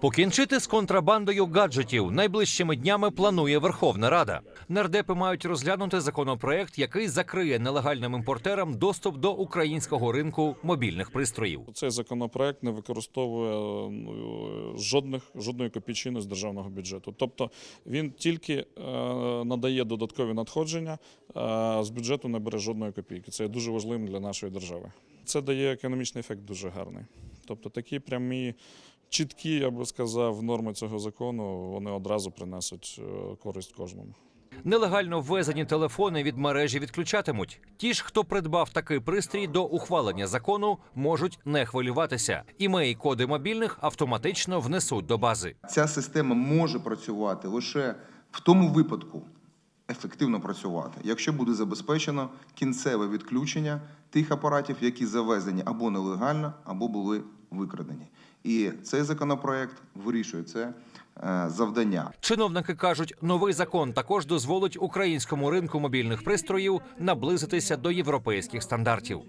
Покінчити з контрабандою гаджетів найближчими днями планує Верховна Рада. Нардепи мають розглянути законопроект, який закриє нелегальним імпортерам доступ до українського ринку мобільних пристроїв. Цей законопроект не використовує ну, жодних жодної копійчини з державного бюджету. Тобто він тільки е, надає додаткові надходження, а з бюджету не бере жодної копійки. Це дуже важливим для нашої держави. Це дає економічний ефект дуже гарний. Тобто такі прямі. Чіткі, я би сказав, норми цього закону вони одразу принесуть е, користь кожному. Нелегально ввезені телефони від мережі відключатимуть. Ті ж, хто придбав такий пристрій до ухвалення закону, можуть не хвилюватися. Імеї коди мобільних автоматично внесуть до бази. Ця система може працювати лише в тому випадку, ефективно працювати, якщо буде забезпечено кінцеве відключення тих апаратів, які завезені або нелегально, або були викрадені. І цей законопроект вирішує це е, завдання. Чиновники кажуть, новий закон також дозволить українському ринку мобільних пристроїв наблизитися до європейських стандартів.